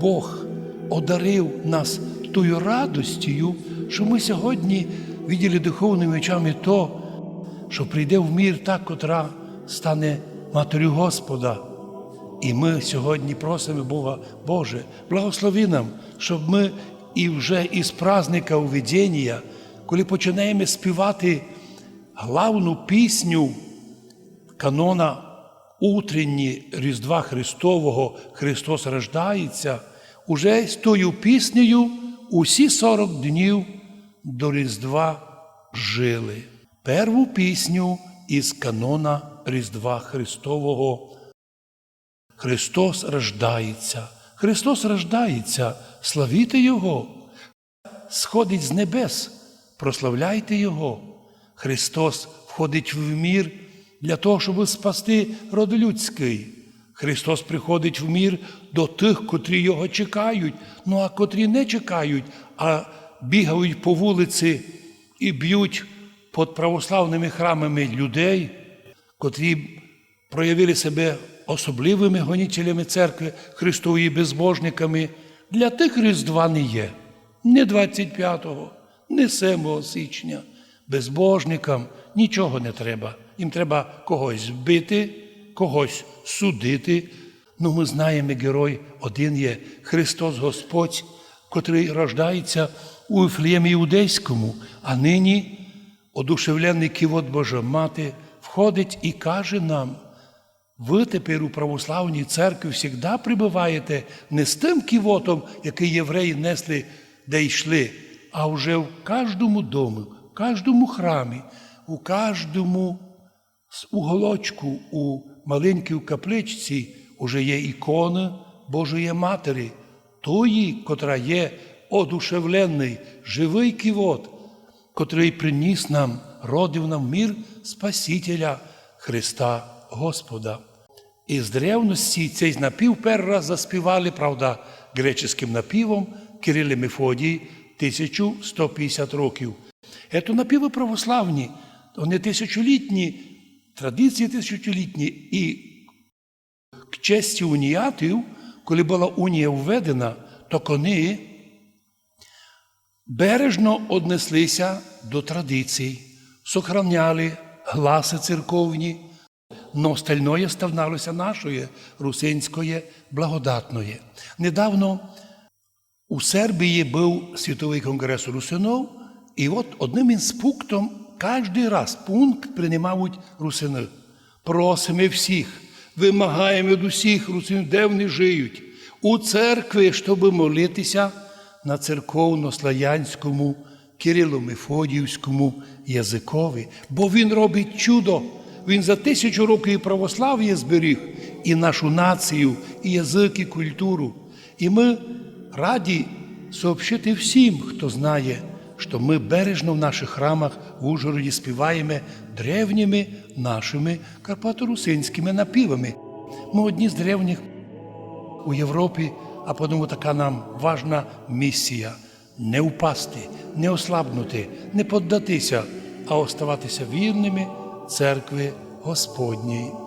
Бог одарив нас тою радостю, що ми сьогодні виділи духовними очами то, що прийде в мір та, котра стане Матір'ю Господа. І ми сьогодні просимо Бога, Боже, благослови нам, щоб ми і вже із праздника уведення, коли починаємо співати главну пісню канона утренні Різдва Христового Христос рождається, уже з тою піснею усі 40 днів до Різдва жили. Перву пісню із канона Різдва Христового Христос рождається. Христос рождається, славіте Його, сходить з небес, прославляйте Його. Христос входить в мір для того, щоб спасти род людський. Христос приходить в мір до тих, котрі його чекають, ну а котрі не чекають, а бігають по вулиці і б'ють під православними храмами людей, котрі проявили себе особливими гонітелями церкви Христової безбожниками, для тих Різдва не є. Не 25-го, не 7 січня. Безбожникам нічого не треба. Їм треба когось вбити, когось судити. Ну, ми знаємо, герой один є Христос Господь, котрий рождається у Іфлеємі Іудейському, а нині одушевлений кивот Божа Мати входить і каже нам, ви тепер у православній церкві завжди прибуваєте не з тим кивотом, який євреї несли, де йшли, а вже в кожному домі, в кожному храмі, у кожному уголочку, у маленькій капличці уже є ікона Божої Матері, тої, котра є одушевлений, живий кивот, котрий приніс нам, родив нам мір Спасителя Христа Господа. І з древності цей напів перший раз заспівали, правда, греческим напівом Кириле Мефодій 1150 років. Це напіви православні, вони тисячолітні, традиції тисячолітні. І к честі уніатів, коли була унія введена, то вони бережно однеслися до традицій, сохраняли гласи церковні, но остальное ставналося нашої русинської благодатної. Недавно у Сербії був Світовий конгрес русинов, і от одним із пунктом кожен раз пункт приймають русини. Просимо всіх, вимагаємо від усіх русинів, де вони живуть, у церкві, щоб молитися на церковно-славянському, кирило-мефодіївському язикові, бо він робить чудо. Він за тисячу років і православ'я зберіг і нашу націю, і язик, і культуру. І ми раді сообщити всім, хто знає, що ми бережно в наших храмах в Ужгороді співаємо древніми нашими карпаторусинськими напівами. Ми одні з древніх у Європі, а тому така нам важна місія не впасти, не ослабнути, не поддатися, а оставатися вірними церкви Господній.